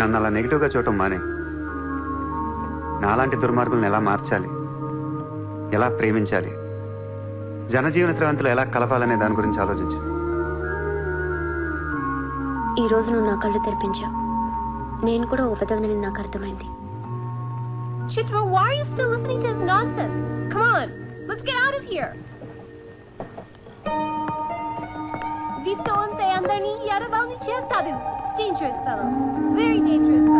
నన్ను అలా నెగిటివ్గా చూడటం మానే. నాలాంటి దుర్మార్గులను ఎలా మార్చాలి? ఎలా ప్రేమించాలి? జనజీవన స్రవంతిలో ఎలా కలపాలనే దాని గురించి ఆలోచించు. ఈ రోజు నువ్వు నా కళ్ళు తెరిపించావు నేను కూడా ఓ పెదవనని నాకు అర్థమైంది. Chitra, why are you still listening to his nonsense? Come on, let's get out of here. Vito and Andani, Yarabalni Chiastadu. Dangerous fellow. Very dangerous fellow.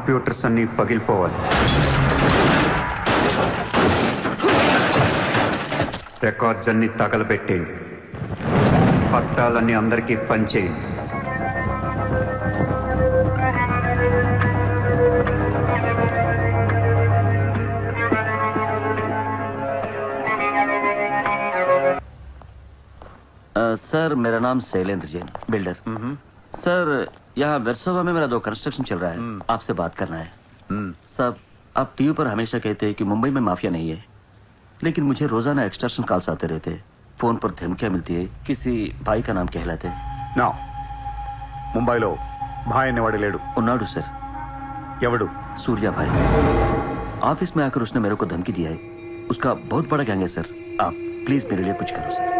Computers అన్నీ పగిలిపోవాలి రికార్డ్స్ అన్ని తగలబెట్టేయండి పట్టాలన్నీ అందరికీ పంచేయండి अ, सर मेरा नाम शैलेंद्र जैन बिल्डर सर यहाँ वेरसोवा में मेरा दो construction चल रहा है आपसे बात करना है सब आप टीवी पर हमेशा कहते हैं कि मुंबई में माफिया नहीं है लेकिन मुझे रोजाना एक्सटर्शन कॉल्स आते रहते हैं फोन पर धमकियां मिलती है किसी भाई का नाम कहलाते हैं నా ముంబైలో భాయ్ అనేవాడు లేడు उन्नाडू सर ఎవడు सूर्या भाई ऑफिस में आकर उसने मेरे को धमकी दिया है उसका बहुत बड़ा गैंग है सर आप प्लीज मेरे लिए कुछ करो सर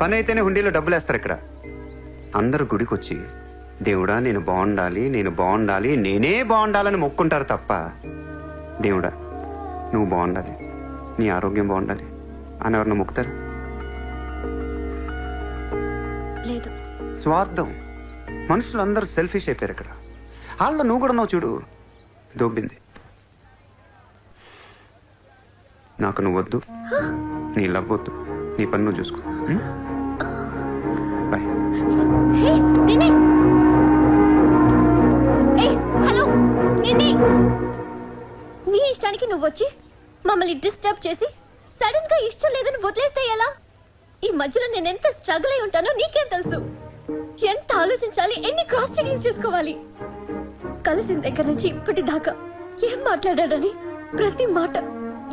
పని అయితేనే హుండీలో డబ్బులు వేస్తారు ఇక్కడ. అందరూ గుడికి వచ్చి దేవుడా నేను బాగుండాలి నేను బాగుండాలి నేనే బాగుండాలని మొక్కుంటారు తప్ప దేవుడా నువ్వు బాగుండాలి నీ ఆరోగ్యం బాగుండాలి అని ఎవరన్నా మొక్కుతారు? లేదు. స్వార్థం. మనుషులు అందరూ సెల్ఫిష్ అయిపోయారు ఇక్కడ. వాళ్ళ నువ్వు కూడా ఉన్నావు చూడు. దొబ్బింది. నాకు నువ్వు వద్దు నీ లవ్ వద్దు నీ పని నువ్వు చూసుకో? బాయ్ హలో నీ ఇష్టానికి నువ్వు వచ్చి మమ్మల్ని డిస్టర్బ్ చేసి సడన్గా ఇష్టం లేదని వదిలేస్తే ఎలా? ఈ మధ్యలో నేను ఎంత స్ట్రగుల్ అయి ఉంటానో నీకేం తెలుసు. ఎంత ఆలోచించాలి ఎన్ని క్రాస్ చెకింగ్ చేసుకోవాలి. కలిసిన దగ్గర నుంచి ఇప్పటి దాకా ఏం మాట్లాడాడని ప్రతి మాట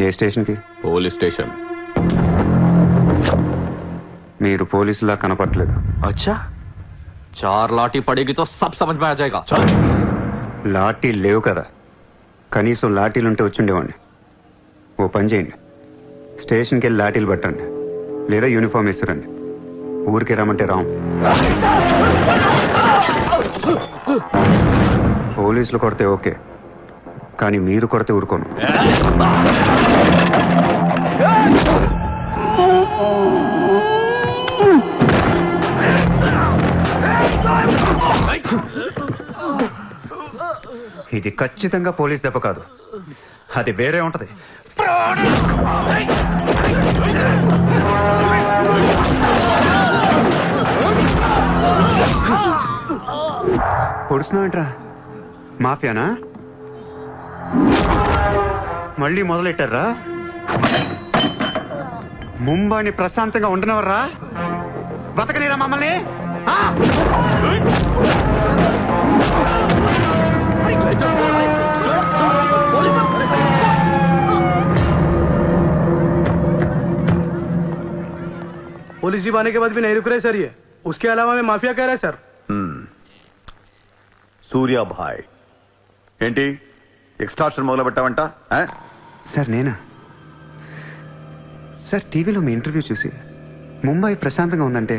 ఏ స్టేషన్కి? Police station. మీరు పోలీసులా కనపట్లేదు అచ్చా. చార్ లాఠీ పడేగితో సబ్ సమజ్ మే లాఠీ లేవు కదా. కనీసం లాఠీలు ఉంటే వచ్చుండేవాడిని. ఓ పని చేయండి. స్టేషన్కి వెళ్ళి లాఠీలు పట్టండి. లేదా యూనిఫామ్ ఇస్తారండి ఊరికి రమ్మంటే రాం పోలీసులు కొడితే ఓకే. కానీ మీరు కొడితే ఊరుకోను. ఇది ఖచ్చితంగా పోలీస్ దెబ్బ కాదు. అది వేరే ఉంటది. పొడుస్తున్నావేంట్రా మాఫియానా? మళ్ళీ మొదలెట్టారా? ముంబైని ప్రశాంతంగా ఉండనవర్రా బతకనీరా మమ్మల్ని? पुलिस जीप आने के बाद भी नहीं रुक रहे सर ये उसके अलावा मैं माफिया कह रहा है सर సూర్యాభాయ్ ఏంటి ఎక్స్ట్రాక్షన్ మొదలు పెట్టావంట ఆ? సార్ నేనా సార్ టీవీలో మీ ఇంటర్వ్యూ చూసి ముంబై ప్రశాంతంగా ఉందంటే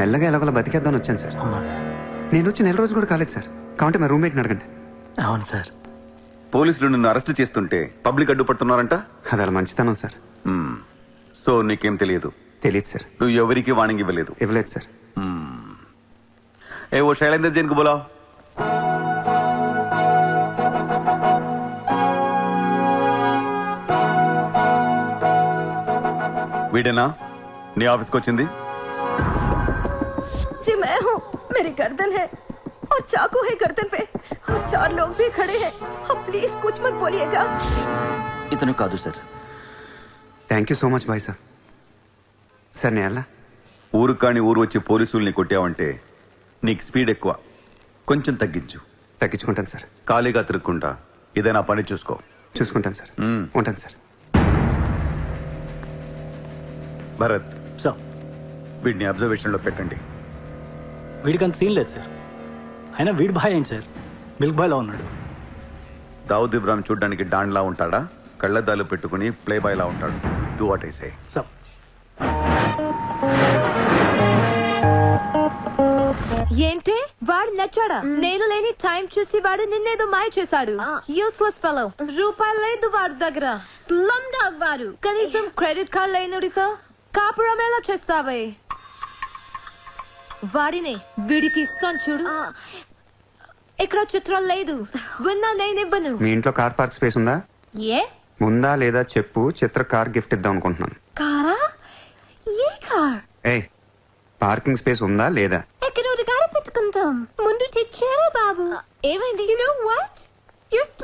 మెల్లగా ఎలాగోలా బతికేద్దామని వచ్చాను సార్. నేను వచ్చి నెల రోజు కూడా కాలేదు సార్. కాబట్టి మా రూమ్మేట్ని అడగండి. అవును సార్. పోలీసులు నిన్ను అరెస్ట్ చేస్తుంటే పబ్లిక్ అడ్డుపడుతున్నారంట అది అలా మంచితనం సార్. సో నీకేం తెలియదు? తెలియదు సార్. నువ్వు ఎవరికి వాణింగ్ ఇవ్వలేదు. ఇవ్వలేదు సార్. ఏ ఓ శైలేందర్ జైన్ బోలా. వీడేనా? నీ ఆఫీస్కి వచ్చింది? मेरी गर्दन है और चाकू है गर्दन पे और चार लोग भी खड़े हैं आप प्लीज कुछ मत बोलिएगा ఇతను కాదు sir thank you so much bye sir sir నేను ఎలా ఊరు కాని ఊరు వచ్చి పోలీసుల్ని కొట్టావంటే నీకు స్పీడ్ ఎక్కువ కొంచెం తగ్గించు తగ్గించుకుంటాను సార్ ఖాళీగా తిరుక్కుంటా ఇదేనా పని చూసుకో చూసుకుంటాను సార్ మ్మ్. ఉంటాను సార్ భరత్ సార్ వీడిని అబ్జర్వేషన్ లో పెట్టండి వీడికి అంత సీన్ లేదు సార్. అయినా వీడి బాయ్ ఏంటి సార్? మిల్క్ బాయ్లో ఉన్నాడు. దావుద్ ఇబ్రాహిం చూడడానికి డాన్లా ఉంటాడా? కళ్ళద్దాలు పెట్టుకుని ప్లే బాయ్ లా ఉంటాడు. Do what I say sir. ఏంటి? వాడు నచ్చాడా? నేను లేని టైం చూసి వాడు నిన్నేదో మాయ చేశాడు. యూస్లెస్ ఫెలో రూపాయలు లేదు వాడి దగ్గర. స్లమ్ డాగ్ వాడు. కనీసం క్రెడిట్ కార్డ్ లేనుడితో కాపురం ఎలా చేస్తావే? వాడినే వీడికి ఇస్తాను చూడు. ఇక్కడ చిత్రం లేదు. విన్నా నేనివ్వను మీ ఇంట్లో కార్ పార్క్ స్పేస్ ఉందా? ఏ? ఉందా లేదా చెప్పు చిత్ర కార్ గిఫ్ట్ ఇద్దాం అనుకుంటున్నాను. కారా? ఏ కార్? ఏ పార్కింగ్ స్పేస్ ఉందా లేదా? ఎక్కడ గారి పెట్టుకుందాం. ముందు తెచ్చారా బాబు? ఏమైంది? You know what you're